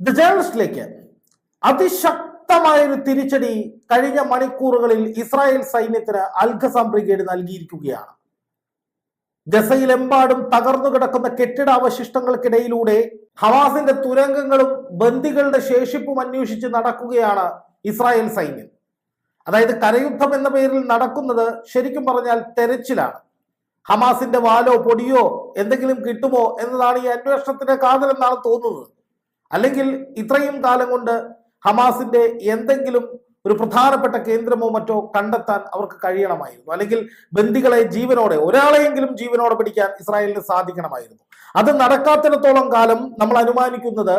The ജേണലിസ്റ്റിലേക്ക് അതിശക്തമായ ഒരു തിരിച്ചടി കഴിഞ്ഞ മണിക്കൂറുകളിൽ ഇസ്രായേൽ സൈന്യത്തിന് അൽഖസാം ബ്രിഗേഡ് നൽകിയിരിക്കുകയാണ്. ഗസയിലെമ്പാടും തകർന്നു കിടക്കുന്ന കെട്ടിടാവശിഷ്ടങ്ങൾക്കിടയിലൂടെ ഹമാസിന്റെ തുരങ്കങ്ങളും ബന്ദികളുടെ ശേഷിപ്പും അന്വേഷിച്ച് നടക്കുകയാണ് ഇസ്രായേൽ സൈന്യം. അതായത് കരയുദ്ധം എന്ന പേരിൽ നടക്കുന്നത് ശരിക്കും പറഞ്ഞാൽ തെരച്ചിലാണ്. ഹമാസിന്റെ വാലോ പൊടിയോ എന്തെങ്കിലും കിട്ടുമോ എന്നതാണ് ഈ അന്വേഷണത്തിന്റെ കാതലെന്നാണ് തോന്നുന്നത്. അല്ലെങ്കിൽ ഇത്രയും കാലം കൊണ്ട് ഹമാസിന്റെ എന്തെങ്കിലും ഒരു പ്രധാനപ്പെട്ട കേന്ദ്രമോ മറ്റോ കണ്ടെത്താൻ അവർക്ക് കഴിയണമായിരുന്നു. അല്ലെങ്കിൽ ബന്ദികളെ ജീവനോടെ ഒരാളെയെങ്കിലും ജീവനോടെ പിടിക്കാൻ ഇസ്രായേലിന് സാധിക്കണമായിരുന്നു. അത് നടക്കാത്തിടത്തോളം കാലം നമ്മൾ അനുമാനിക്കുന്നത്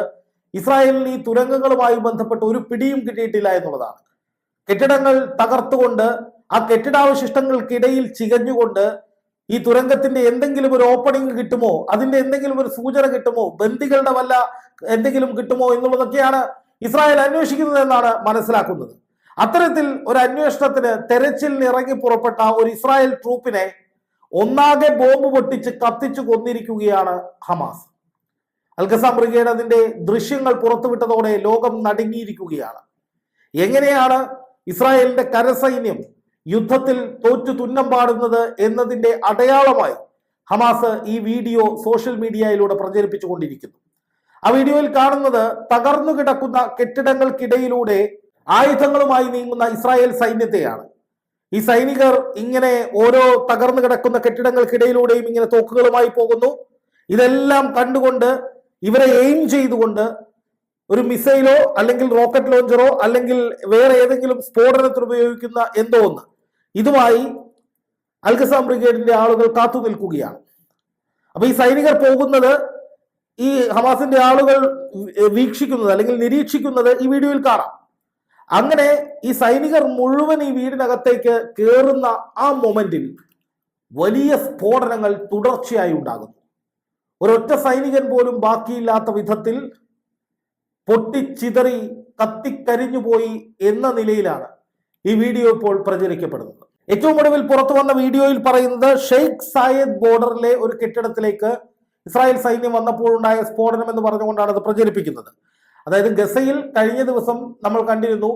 ഇസ്രായേലിന് ഈ തുരങ്കങ്ങളുമായി ബന്ധപ്പെട്ട് ഒരു പിടിയും കിട്ടിയിട്ടില്ല എന്നുള്ളതാണ്. കെട്ടിടങ്ങൾ തകർത്തുകൊണ്ട് ആ കെട്ടിടാവശിഷ്ടങ്ങൾക്കിടയിൽ ചികഞ്ഞുകൊണ്ട് ഈ തുരങ്കത്തിന്റെ എന്തെങ്കിലും ഒരു ഓപ്പണിംഗ് കിട്ടുമോ? അതിന്റെ എന്തെങ്കിലും ഒരു സൂചന കിട്ടുമോ? ബന്ദികളുടെ വല്ല എന്തെങ്കിലും കിട്ടുമോ എന്നുള്ളതൊക്കെയാണ് ഇസ്രായേൽ അന്വേഷിക്കുന്നത് എന്നാണ് മനസ്സിലാക്കുന്നത്. അത്തരത്തിൽ ഒരു അന്വേഷണത്തിന് തെരച്ചിലിന് ഇറങ്ങി പുറപ്പെട്ട ഒരു ഇസ്രായേൽ ട്രൂപ്പിനെ ഒന്നാകെ ബോംബ് പൊട്ടിച്ച് കത്തിച്ചു കൊന്നിരിക്കുകയാണ് ഹമാസ്. അൽഖസാം ബ്രിഗേഡ് അതിന്റെ ദൃശ്യങ്ങൾ പുറത്തുവിട്ടതോടെ ലോകം നടുങ്ങിയിരിക്കുകയാണ്. എങ്ങനെയാണ് ഇസ്രായേലിന്റെ കരസൈന്യം യുദ്ധത്തിൽ തോറ്റു തുന്നം പാടുന്നത് എന്നതിന്റെ അടയാളമായി ഹമാസ് ഈ വീഡിയോ സോഷ്യൽ മീഡിയയിലൂടെ പ്രചരിപ്പിച്ചുകൊണ്ടിരിക്കുന്നു. ആ വീഡിയോയിൽ കാണുന്നത് തകർന്നു കിടക്കുന്ന കെട്ടിടങ്ങൾക്കിടയിലൂടെ ആയുധങ്ങളുമായി നീങ്ങുന്ന ഇസ്രായേൽ സൈന്യത്തെയാണ്. ഈ സൈനികർ ഇങ്ങനെ ഓരോ തകർന്നു കിടക്കുന്ന കെട്ടിടങ്ങൾക്കിടയിലൂടെയും ഇങ്ങനെ തോക്കുകളുമായി പോകുന്നു. ഇതെല്ലാം കണ്ടുകൊണ്ട് ഇവരെ എയിം ചെയ്തുകൊണ്ട് ഒരു മിസൈലോ അല്ലെങ്കിൽ റോക്കറ്റ് ലോഞ്ചറോ അല്ലെങ്കിൽ വേറെ ഏതെങ്കിലും സ്ഫോടനത്തിന് ഉപയോഗിക്കുന്ന എന്തോ ഒന്ന്. ഇതുമായി അൽഖസാം ബ്രിഗേഡിന്റെ ആളുകൾ കാത്തു നിൽക്കുകയാണ്. അപ്പൊ ഈ സൈനികർ പോകുന്നത് ഈ ഹമാസിന്റെ ആളുകൾ വീക്ഷിക്കുന്നത് അല്ലെങ്കിൽ നിരീക്ഷിക്കുന്നത് ഈ വീഡിയോയിൽ കാണാം. അങ്ങനെ ഈ സൈനികർ മുഴുവൻ ഈ വീടിനകത്തേക്ക് കയറുന്ന ആ മൊമെന്റിൽ വലിയ സ്ഫോടനങ്ങൾ തുടർച്ചയായി ഉണ്ടാകുന്നു. ഒരൊറ്റ സൈനികൻ പോലും ബാക്കിയില്ലാത്ത വിധത്തിൽ പൊട്ടിച്ചിതറി കത്തിക്കരിഞ്ഞു പോയി എന്ന നിലയിലാണ് ഈ വീഡിയോ ഇപ്പോൾ പ്രചരിക്കപ്പെടുന്നത്. ഏറ്റവും ഒടുവിൽ പുറത്തു വന്ന വീഡിയോയിൽ പറയുന്നത് ഷെയ്ഖ് സായദ് ബോർഡറിലെ ഒരു കെട്ടിടത്തിലേക്ക് ഇസ്രായേൽ സൈന്യം വന്നപ്പോൾ ഉണ്ടായ സ്ഫോടനം എന്ന് പറഞ്ഞുകൊണ്ടാണ് അത് പ്രചരിപ്പിക്കുന്നത്. അതായത് ഗസയിൽ കഴിഞ്ഞ ദിവസം നമ്മൾ കണ്ടിരുന്നു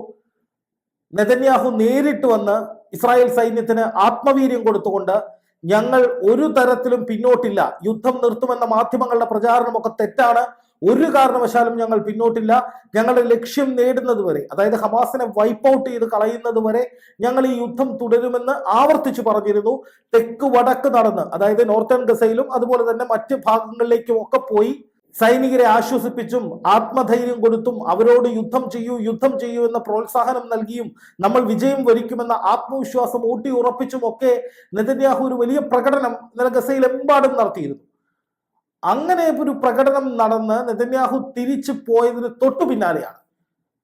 നെതന്യാഹു നേരിട്ട് വന്ന് ഇസ്രായേൽ സൈന്യത്തിന് ആത്മവീര്യം കൊടുത്തുകൊണ്ട് ഞങ്ങൾ ഒരു തരത്തിലും പിന്നോട്ടില്ല യുദ്ധം നിർത്തുമെന്ന മാധ്യമങ്ങളുടെ പ്രചാരണമൊക്കെ തെറ്റാണ് ഒരു കാരണവശാലും ഞങ്ങൾ പിന്നോട്ടില്ല. ഞങ്ങളുടെ ലക്ഷ്യം നേടുന്നത് വരെ അതായത് ഹമാസിനെ വൈപ്പ് ഔട്ട് ചെയ്ത് കളയുന്നത് വരെ ഞങ്ങൾ ഈ യുദ്ധം തുടരുമെന്ന് ആവർത്തിച്ചു പറഞ്ഞിരുന്നു. തെക്ക് വടക്ക് നടന്ന് അതായത് നോർത്തേൺ ഗസയിലും അതുപോലെ തന്നെ മറ്റ് ഭാഗങ്ങളിലേക്കും ഒക്കെ പോയി സൈനികരെ ആശ്വസിപ്പിച്ചും ആത്മധൈര്യം കൊടുത്തും അവരോട് യുദ്ധം ചെയ്യൂ യുദ്ധം ചെയ്യൂ എന്ന പ്രോത്സാഹനം നൽകിയും നമ്മൾ വിജയം വരിക്കുമെന്ന ആത്മവിശ്വാസം ഊട്ടി ഉറപ്പിച്ചും ഒക്കെ നെതന്യാഹു ഒരു വലിയ പ്രകടനം ഗസയിലെമ്പാടും നടത്തിയിരുന്നു. അങ്ങനെ ഒരു പ്രകടനം നടന്ന് നെതന്യാഹു തിരിച്ചു പോയതിന് തൊട്ടു പിന്നാലെയാണ്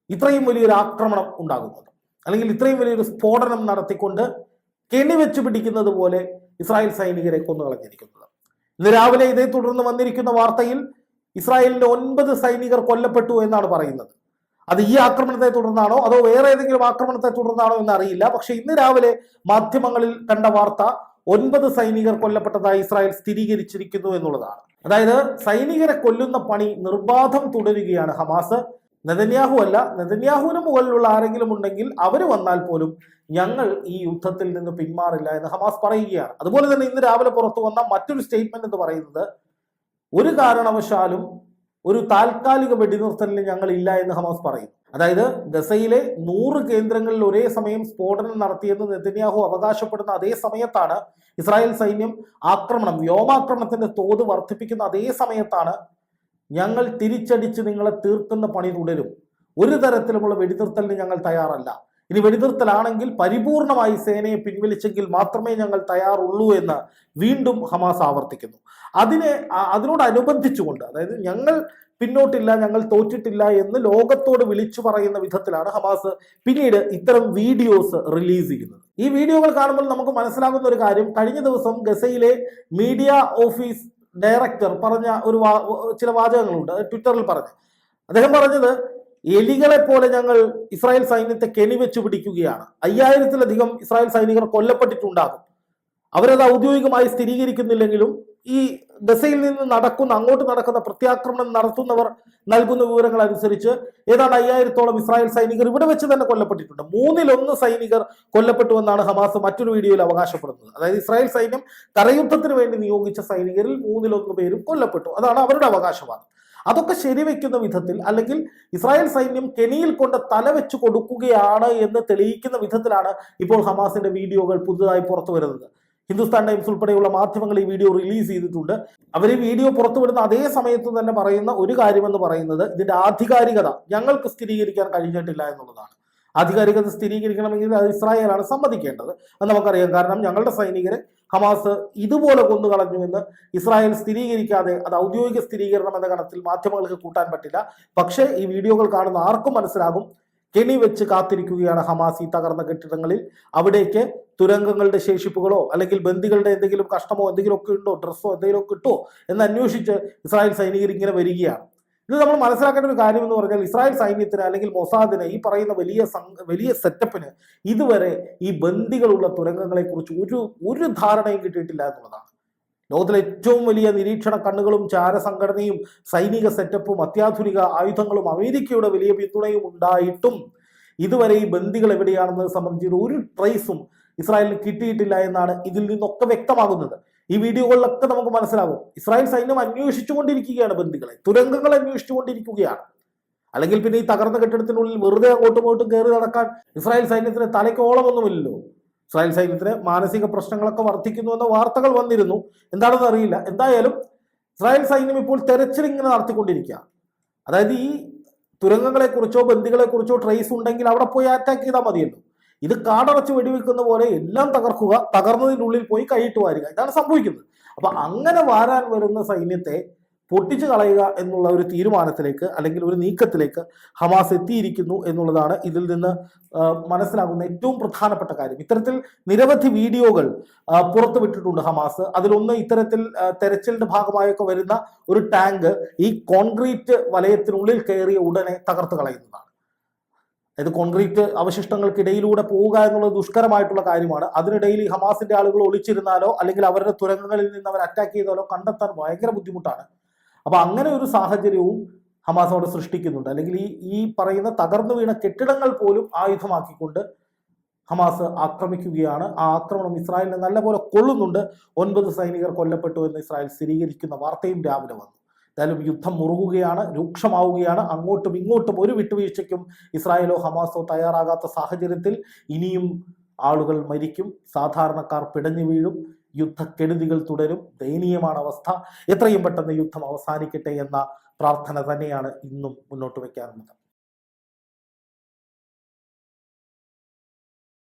ഇത്രയും വലിയൊരു ആക്രമണം ഉണ്ടാകുന്നത്. അല്ലെങ്കിൽ ഇത്രയും വലിയൊരു സ്ഫോടനം നടത്തിക്കൊണ്ട് കെണിവെച്ച് പിടിക്കുന്നത് പോലെ ഇസ്രായേൽ സൈനികരെ കൊന്നുകളഞ്ഞിരിക്കുന്നത്. ഇന്ന് രാവിലെ ഇതേ തുടർന്ന് വന്നിരിക്കുന്ന വാർത്തയിൽ ഇസ്രായേലിന്റെ ഒൻപത് സൈനികർ കൊല്ലപ്പെട്ടു എന്നാണ് പറയുന്നത്. അത് ഈ ആക്രമണത്തെ തുടർന്നാണോ അതോ വേറെ ഏതെങ്കിലും ആക്രമണത്തെ തുടർന്നാണോ എന്ന് അറിയില്ല പക്ഷെ ഇന്ന് രാവിലെ മാധ്യമങ്ങളിൽ കണ്ട വാർത്ത ഒൻപത് സൈനികർ കൊല്ലപ്പെട്ടതായി ഇസ്രായേൽ സ്ഥിരീകരിച്ചിരിക്കുന്നു എന്നുള്ളതാണ്. അതായത് സൈനികരെ കൊല്ലുന്ന പണി നിർബാധം തുടരുകയാണ് ഹമാസ്. നെതന്യാഹു അല്ല നെതന്യാഹുവിന് മുകളിലുള്ള ആരെങ്കിലും ഉണ്ടെങ്കിൽ അവർ വന്നാൽ പോലും ഞങ്ങൾ ഈ യുദ്ധത്തിൽ നിന്ന് പിന്മാറില്ല എന്ന് ഹമാസ് പറയുകയാണ്. അതുപോലെ തന്നെ ഇന്ന് രാവിലെ പുറത്തു വന്ന മറ്റൊരു സ്റ്റേറ്റ്മെന്റ് എന്ന് പറയുന്നത് ഒരു കാരണവശാലും ഒരു താൽക്കാലിക വെടിനിർത്തലിന് ഞങ്ങൾ ഇല്ല എന്ന് ഹമാസ് പറയുന്നു. അതായത് ഗസയിലെ നൂറ് കേന്ദ്രങ്ങളിൽ ഒരേ സമയം സ്ഫോടനം നടത്തിയെന്ന് നെതന്യാഹു അവകാശപ്പെടുന്ന അതേ സമയത്താണ് ഇസ്രായേൽ സൈന്യം ആക്രമണം വ്യോമാക്രമണത്തിന്റെ തോത് വർദ്ധിപ്പിക്കുന്ന അതേ സമയത്താണ് ഞങ്ങൾ തിരിച്ചടിച്ച് നിങ്ങളെ തീർക്കുന്ന പണി തുടരും. ഒരു തരത്തിലുമുള്ള വെടിനിർത്തലിന് ഞങ്ങൾ തയ്യാറല്ല. ഇനി വെടിനിർത്തലാണെങ്കിൽ പരിപൂർണമായി സേനയെ പിൻവലിച്ചെങ്കിൽ മാത്രമേ ഞങ്ങൾ തയ്യാറുള്ളൂ എന്ന് വീണ്ടും ഹമാസ് ആവർത്തിക്കുന്നു. അതിനെ അതിനോടനുബന്ധിച്ചുകൊണ്ട് അതായത് ഞങ്ങൾ പിന്നോട്ടില്ല ഞങ്ങൾ തോറ്റിട്ടില്ല എന്ന് ലോകത്തോട് വിളിച്ചു പറയുന്ന വിധത്തിലാണ് ഹമാസ് പിന്നീട് ഇത്തരം വീഡിയോസ് റിലീസ് ചെയ്യുന്നത്. ഈ വീഡിയോകൾ കാണുമ്പോൾ നമുക്ക് മനസ്സിലാകുന്ന ഒരു കാര്യം കഴിഞ്ഞ ദിവസം ഗസയിലെ മീഡിയ ഓഫീസ് ഡയറക്ടർ പറഞ്ഞ ഒരു ചില വാചകങ്ങളുണ്ട്. ട്വിറ്ററിൽ പറഞ്ഞു. അദ്ദേഹം പറഞ്ഞത് എലികളെ പോലെ ഞങ്ങൾ ഇസ്രായേൽ സൈന്യത്തെ കെണിവെച്ചു പിടിക്കുകയാണ്. അയ്യായിരത്തിലധികം ഇസ്രായേൽ സൈനികർ കൊല്ലപ്പെട്ടിട്ടുണ്ടാകും. അവരത് ഔദ്യോഗികമായി സ്ഥിരീകരിക്കുന്നില്ലെങ്കിലും ഈ ഗസയിൽ നിന്ന് നടക്കുന്ന അങ്ങോട്ട് നടക്കുന്ന പ്രത്യാക്രമണം നടത്തുന്നവർ നൽകുന്ന വിവരങ്ങൾ അനുസരിച്ച് ഏതാണ്ട് അയ്യായിരത്തോളം ഇസ്രായേൽ സൈനികർ ഇവിടെ വെച്ച് തന്നെ കൊല്ലപ്പെട്ടിട്ടുണ്ട്. മൂന്നിലൊന്ന് സൈനികർ കൊല്ലപ്പെട്ടുവെന്നാണ് ഹമാസ് മറ്റൊരു വീഡിയോയിൽ അവകാശപ്പെടുന്നത്. അതായത് ഇസ്രായേൽ സൈന്യം കരയുദ്ധത്തിന് വേണ്ടി നിയോഗിച്ച സൈനികരിൽ മൂന്നിലൊന്ന് പേരും കൊല്ലപ്പെട്ടു. അതാണ് അവരുടെ അവകാശവാദം. അതൊക്കെ ശരിവെക്കുന്ന വിധത്തിൽ അല്ലെങ്കിൽ ഇസ്രായേൽ സൈന്യം കെനിയിൽ കൊണ്ട് തലവെച്ച് കൊടുക്കുകയാണ് എന്ന് തെളിയിക്കുന്ന വിധത്തിലാണ് ഇപ്പോൾ ഹമാസിന്റെ വീഡിയോകൾ പുതുതായി പുറത്തു വരുന്നത്. ഹിന്ദുസ്ഥാൻ ടൈംസ് ഉൾപ്പെടെയുള്ള മാധ്യമങ്ങൾ ഈ വീഡിയോ റിലീസ് ചെയ്തിട്ടുണ്ട്. അവർ ഈ വീഡിയോ പുറത്തുവിടുന്ന അതേ സമയത്ത് തന്നെ പറയുന്ന ഒരു കാര്യമെന്ന് പറയുന്നത് ഇതിന്റെ ആധികാരികത ഞങ്ങൾക്ക് സ്ഥിരീകരിക്കാൻ കഴിഞ്ഞിട്ടില്ല എന്നുള്ളതാണ്. ആധികാരികത സ്ഥിരീകരിക്കണമെങ്കിൽ അത് ഇസ്രായേലാണ് സമ്മതിക്കേണ്ടത്. അത് നമുക്കറിയാം. കാരണം ഞങ്ങളുടെ സൈനികരെ ഹമാസ് ഇതുപോലെ കൊന്നു കളഞ്ഞുവെന്ന് ഇസ്രായേൽ സ്ഥിരീകരിക്കാതെ അത് ഔദ്യോഗിക സ്ഥിരീകരണം എന്ന കണത്തിൽ മാധ്യമങ്ങൾക്ക് കൂട്ടാൻ പറ്റില്ല. പക്ഷേ ഈ വീഡിയോകൾ കാണുന്ന ആർക്കും മനസ്സിലാകും. കെണി വെച്ച് കാത്തിരിക്കുകയാണ് ഹമാസ് ഈ തകർന്ന കെട്ടിടങ്ങളിൽ. അവിടേക്ക് തുരങ്കങ്ങളുടെ ശേഷിപ്പുകളോ അല്ലെങ്കിൽ ബന്ദികളുടെ എന്തെങ്കിലും കഷ്ടമോ എന്തെങ്കിലുമൊക്കെ ഉണ്ടോ? ഡ്രസ്സോ എന്തെങ്കിലുമൊക്കെ കിട്ടുമോ? എന്ന് അന്വേഷിച്ച് ഇസ്രായേൽ സൈനികർ ഇങ്ങനെ വരികയാണ്. ഇത് നമ്മൾ മനസ്സിലാക്കേണ്ട ഒരു കാര്യം എന്ന് പറഞ്ഞാൽ ഇസ്രായേൽ സൈന്യത്തിന് അല്ലെങ്കിൽ മൊസാദിന് ഈ പറയുന്ന വലിയ വലിയ സെറ്റപ്പിന് ഇതുവരെ ഈ ബന്ദികളുള്ള തുരങ്കങ്ങളെ കുറിച്ച് ഒരു ഒരു ധാരണയും കിട്ടിയിട്ടില്ല എന്നുള്ളതാണ്. ലോകത്തിലെ ഏറ്റവും വലിയ നിരീക്ഷണ കണ്ണുകളും ചാരസംഘടനയും സൈനിക സെറ്റപ്പും അത്യാധുനിക ആയുധങ്ങളും അമേരിക്കയുടെ വലിയ പിന്തുണയും ഉണ്ടായിട്ടും ഇതുവരെ ഈ ബന്ദികൾ എവിടെയാണെന്നത് സംബന്ധിച്ച് ഒരു ട്രേസും ഇസ്രായേലിന് കിട്ടിയിട്ടില്ല എന്നാണ് ഇതിൽ നിന്നൊക്കെ വ്യക്തമാകുന്നത്. ഈ വീഡിയോകളിലൊക്കെ നമുക്ക് മനസ്സിലാവും. ഇസ്രായേൽ സൈന്യം അന്വേഷിച്ചുകൊണ്ടിരിക്കുകയാണ് ബന്ധുക്കളെ തുരങ്കങ്ങൾ അന്വേഷിച്ചുകൊണ്ടിരിക്കുകയാണ്. അല്ലെങ്കിൽ പിന്നെ ഈ തകർന്ന കെട്ടിടത്തിനുള്ളിൽ വെറുതെ അങ്ങോട്ടും ഇങ്ങോട്ടും കയറി നടക്കാൻ ഇസ്രായേൽ സൈന്യത്തിന് തലയ്ക്കോളമൊന്നുമില്ലല്ലോ ഇസ്രായേൽ സൈന്യത്തിന് മാനസിക പ്രശ്നങ്ങളൊക്കെ വർദ്ധിക്കുന്നു എന്ന വാർത്തകൾ വന്നിരുന്നു. എന്താണെന്ന് അറിയില്ല. എന്തായാലും ഇസ്രായേൽ സൈന്യം ഇപ്പോൾ തെരച്ചിൽ ഇങ്ങനെ നടത്തിക്കൊണ്ടിരിക്കുക അതായത് ഈ തുരങ്കങ്ങളെക്കുറിച്ചോ കുറിച്ചോ ബന്ദികളെ കുറിച്ചോ ട്രേസ് ഉണ്ടെങ്കിൽ അവിടെ പോയി അറ്റാക്ക് ചെയ്താൽ മതിയല്ലോ. ഇത് കാടടച്ച് വെടിവെക്കുന്ന പോലെ എല്ലാം തകർക്കുക തകർന്നതിന്റെ ഉള്ളിൽ പോയി കൈയിട്ട് വാരുക. ഇതാണ് സംഭവിക്കുന്നത്. അപ്പൊ അങ്ങനെ വാരാൻ വരുന്ന സൈന്യത്തെ പൊട്ടിച്ചു കളയുക എന്നുള്ള ഒരു തീരുമാനത്തിലേക്ക് അല്ലെങ്കിൽ ഒരു നീക്കത്തിലേക്ക് ഹമാസ് എത്തിയിരിക്കുന്നു എന്നുള്ളതാണ് ഇതിൽ നിന്ന് മനസ്സിലാകുന്ന ഏറ്റവും പ്രധാനപ്പെട്ട കാര്യം. ഇത്തരത്തിൽ നിരവധി വീഡിയോകൾ പുറത്തുവിട്ടിട്ടുണ്ട് ഹമാസ്. അതിലൊന്ന് ഇത്തരത്തിൽ തെരച്ചിലിന്റെ ഭാഗമായൊക്കെ വരുന്ന ഒരു ടാങ്ക് ഈ കോൺക്രീറ്റ് വലയത്തിനുള്ളിൽ കയറിയ ഉടനെ തകർത്ത് കളയുന്നതാണ്. അതായത് കോൺക്രീറ്റ് അവശിഷ്ടങ്ങൾക്കിടയിലൂടെ പോവുക എന്നുള്ളത് ദുഷ്കരമായിട്ടുള്ള കാര്യമാണ്. അതിനിടയിൽ ഈ ഹമാസിന്റെ ആളുകൾ ഒളിച്ചിരുന്നാലോ അല്ലെങ്കിൽ അവരുടെ തുരങ്കങ്ങളിൽ നിന്ന് അവർ അറ്റാക്ക് ചെയ്താലോ കണ്ടെത്താൻ ഭയങ്കര ബുദ്ധിമുട്ടാണ്. അപ്പൊ അങ്ങനെ ഒരു സാഹചര്യവും ഹമാസ് അവിടെ സൃഷ്ടിക്കുന്നുണ്ട്. അല്ലെങ്കിൽ ഈ ഈ പറയുന്ന തകർന്നു വീണ കെട്ടിടങ്ങൾ പോലും ആയുധമാക്കിക്കൊണ്ട് ഹമാസ് ആക്രമിക്കുകയാണ്. ആ ആക്രമണം ഇസ്രായേലിനെ നല്ലപോലെ കൊള്ളുന്നുണ്ട്. ഒൻപത് സൈനികർ കൊല്ലപ്പെട്ടു എന്ന് ഇസ്രായേൽ സ്ഥിരീകരിക്കുന്ന വാർത്തയും രാവിലെ വന്നു. എന്തായാലും യുദ്ധം മുറുകുകയാണ് രൂക്ഷമാവുകയാണ്. അങ്ങോട്ടും ഇങ്ങോട്ടും ഒരു വിട്ടുവീഴ്ചയ്ക്കും ഇസ്രായേലോ ഹമാസോ തയ്യാറാകാത്ത സാഹചര്യത്തിൽ ഇനിയും ആളുകൾ മരിക്കും. സാധാരണക്കാർ പിടഞ്ഞു വീഴും. യുദ്ധക്കെടുതികൾ തുടരും. ദയനീയമാണ് അവസ്ഥ. എത്രയും പെട്ടെന്ന് യുദ്ധം അവസാനിക്കട്ടെ എന്ന പ്രാർത്ഥന തന്നെയാണ് ഇന്നും മുന്നോട്ട് വയ്ക്കാറുള്ളത്